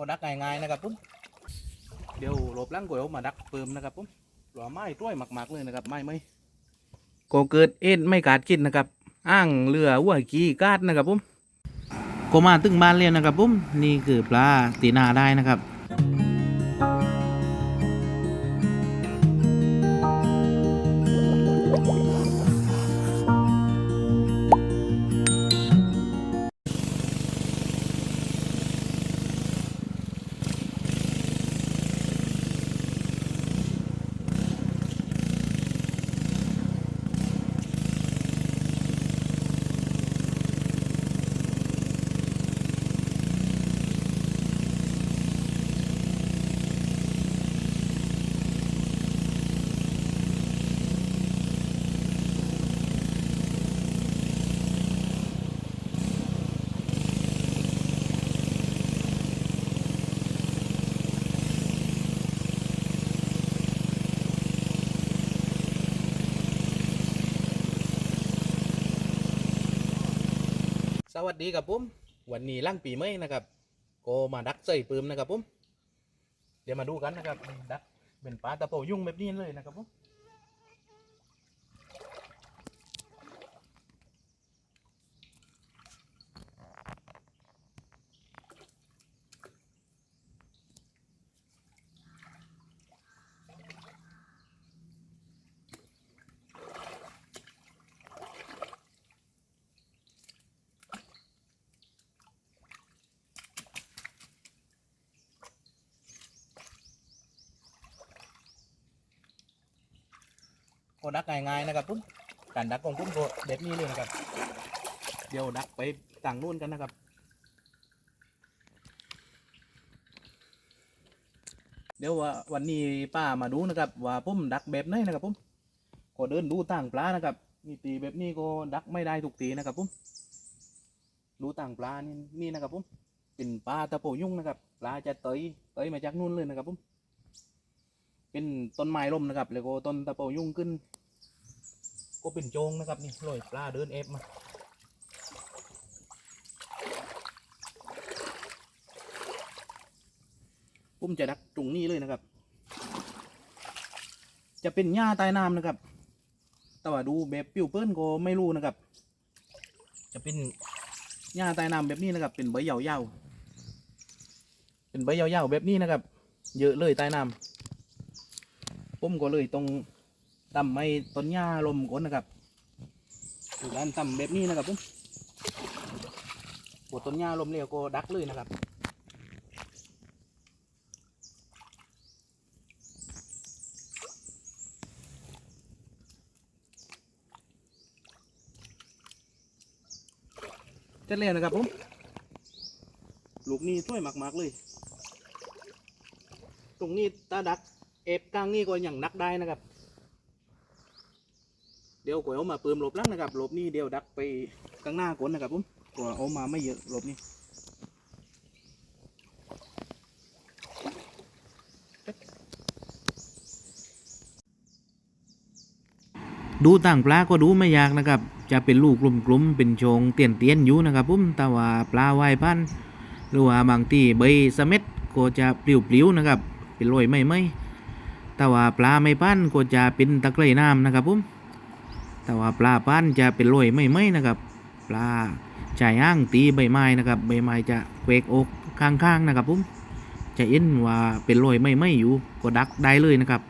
ก็ดักง่ายๆนะครับผมเดี๋ยวหลบหล้างก๋วยเอามาดักเปิมนะครับผมหล่อไม้ต้วยหมักๆเลยนะครับไม้ไม่ก็เกิดเอ็นไม่กาดกินนะครับ อ้างเรือวัวกีกาดนะครับผมก็มาตึงบ้านเรียนนะครับผมนี่คือปลาตีนาได้นะครับ วัสดีครับผมวันนี้ล่างปีใหม่นะครับก็มาดักใส่ปืมนะครับผมเดี๋ยวมาดูกันนะครับดักเป็นปลาตะโพยุ่งแบบนี้เลยนะครับผม ก็ดักง่ายๆนะครับผมการดักของผมก็แบบนี้เลยนะครับ เดี๋ยวดักไปต่างนู่นกันนะครับเดี๋ยววันนี้ป้ามาดูนะครับ ว่าผมดักแบบไหนนะครับผมก็เดินดูต่างปลานะครับนี่ตีแบบนี้ก็ดักไม่ได้ทุกตีนะครับผมดูต่างปลานี่นี่นะครับผมเป็นปลาตะโพยุ่งนะครับปลาจะเตยเตยมาจากนู่นเลยนะครับผมเป็นต้นไม้ร่มนะครับ แล้วก็ต้นตะโพยุ่งขึ้น ก็เป็นโจงนะครับนี่ลอยปลาเดินเอฟมาผมจะดักตรงนี้เลยนะครับ จะเป็นหญ้าใต้น้ำนะครับ แต่ว่าดูแบบปิ้วเปิ้ลก็ไม่รู้นะครับ จะเป็นหญ้าใต้น้ำแบบนี้นะครับ เป็นใบยาวๆเป็นใบยาวๆแบบนี้นะครับ เยอะเลยใต้น้ำผมก็เลยต้อง ตำไม่ต้นหญ้าลมก่อนนะครับดูการตำแบบนี้นะครับผมบดต้นหญ้าลมเรียวก็ดักเลยนะครับเสร็จแล้วนะครับผมลูกนี้ช่วยมากๆเลย ตรงนี้ตาดักเอฟกลางนี่ก็ยังนักได้นะครับ ดี๋ยวก๋วยเอามาเปิมหลบหลังนะครับหลบนี่เดี๋ยวดักไปข้างหน้าก่อนนะครับผมก๋วยเอามาไม่เยอะหลบนี่ดูต่างปลาก็ดูไม่ยากนะครับ จะเป็นลูกกลมๆเป็นชงเตียนเตียนอยู่นะครับผมแต่ว่าปลาว่ายพันหรือว่าบางที่ใบสะเม็ดก็จะปลิวๆนะครับ เป็นรอยไม่ไม่แต่ว่าปลาไม่พันก็จะเป็นตะไคร่น้ำนะครับผม แต่ว่าปลาพันจะเป็นรอยไม่ไม่นะครับ ปลาจ่ายอ้างตีใบไม้นะครับ ใบไม้จะเควกอกข้างๆนะครับผมจะเอ็นว่าเป็นรอยไม่ไม่อยู่ก็ดักได้เลยนะครับ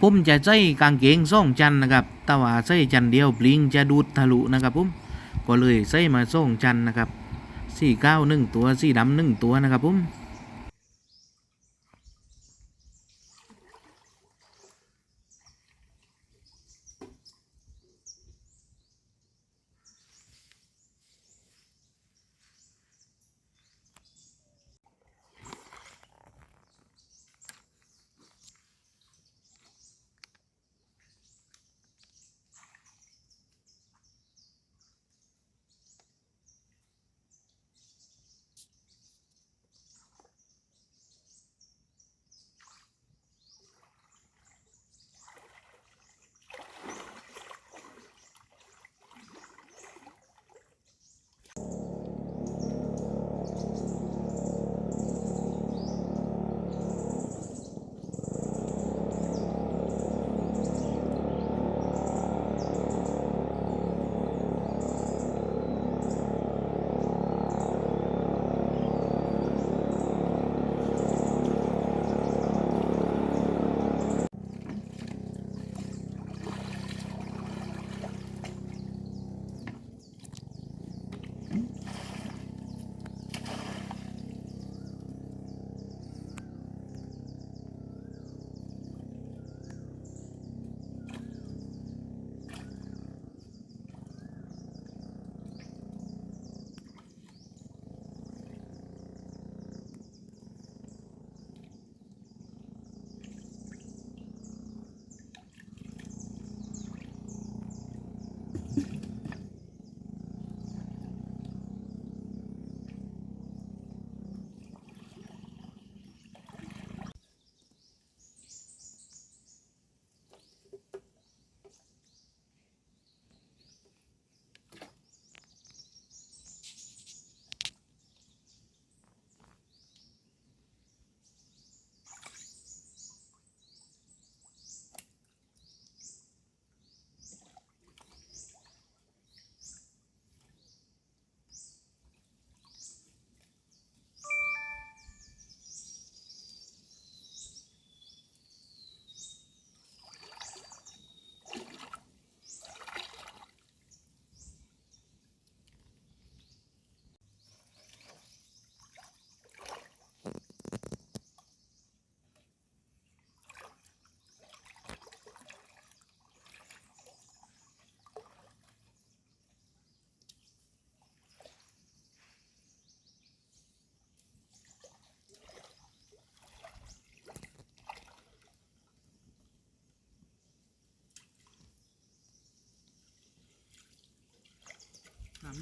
ผมจะใส่กางเกงส่องจันนะครับ แต่ว่าใส่จันเดียวปลิงจะดูดทะลุนะครับผมก็เลยใส่มาส่องจันนะครับสี่เก้าหนึ่งตัวสี่ดำหนึ่งตัวนะครับผม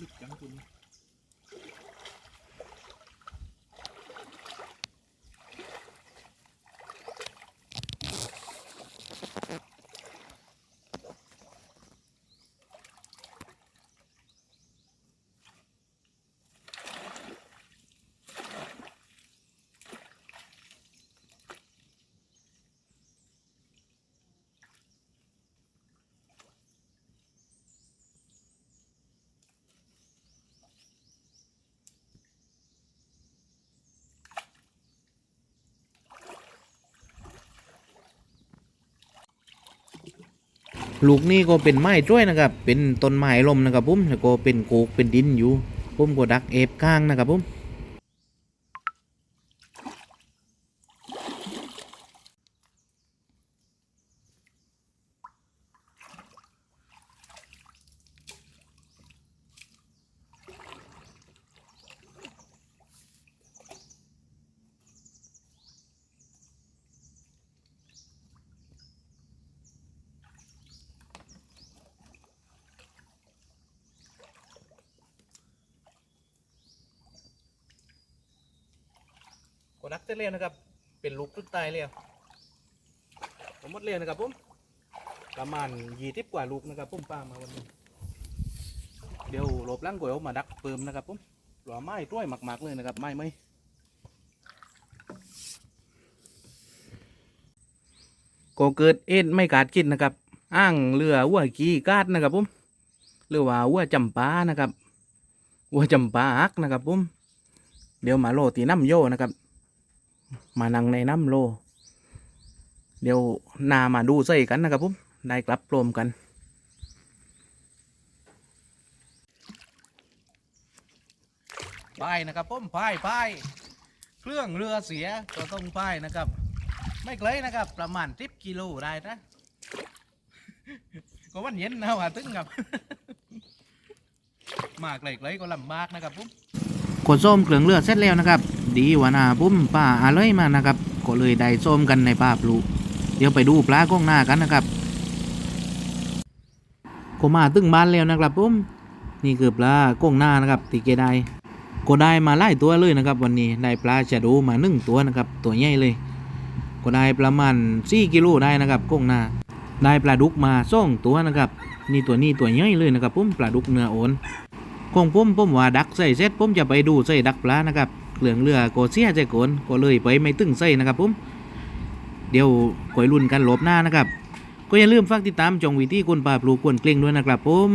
ลึกจังคุณ ลูกนี่ก็เป็นไม้จ้วยนะครับ เป็นต้นไม้ลมนะครับผมแล้วก็เป็นโกกเป็นดินอยู่ผมก็ดักเอฟก้างนะครับผม ก็ดักเสร็จแล้วนะครับ เป็นลูกตึกตายแล้วผมหมดเลยนะครับผมประมาณยี่สิบกว่าลูกนะครับผมป้ามาวันนี้ เดี๋ยวหลบล้างก๋วยเอามาดักเปิมนะครับผมหล่อไม้ต้วยหมักๆเลยนะครับไม้ไหมก็เกิดเอ็ดไม่กาดคิดนะครับ อ้างเรือวัวกีกาดนะครับผมหรือว่าวัวจำปานะครับวัวจำปาอักนะครับผมเดี๋ยวมาโลตีน้ำโยนะครับ มานั่งในน้ำโล เดี๋ยวนามาดูใส่กันนะครับผมได้กลับโปรมกันไปนะครับผมพายพายเครื่องเรือเสียก็ต้องพายนะครับ ไม่ไกลนะครับ ประมาณสิบกิโลได้นะก็วันเย็นนะว่าตึงครับ มาไกลๆก็ลำบากนะครับผม กดส้มเครื่องเลือดเสร็จแล้วนะครับ ดีวานาปุ้มป้าอร่อยมานะครับ ก็เลยได้ส้มกันในป้าปลูกเดี๋ยวไปดูปลาก้องหน้ากันนะครับก็มาตึ้งบ้านแล้วนะครับปุ้มนี่คือปลาก้องหน้านะครับตีเกได้ก็ได้มาไล่ตัวเลยนะครับ วันนี้ได้ปลาชะโดมาหนึ่งตัวนะครับ ตัวใหญ่เลย ก็ได้ประมาณสี่กิโลได้นะครับก้องหน้าได้ปลาดุกมาสองตัวนะครับ นี่ตัวนี้ตัวใหญ่เลยนะครับปุ้มปลาดุกเนื้อโอน ของผมผมว่าดักใส่เสร็จผมจะไปดูใส่ดักปลานะครับเหลืองเรือก็เสียใจโกนก็เลยไปไม่ตึงใส่นะครับผมเดี๋ยวคอยรุ่นกันหลบหน้านะครับ ก็อย่าลืมฝากติดตามจองวิธีคนป่าปลูกกวนเกล้งด้วยนะครับผม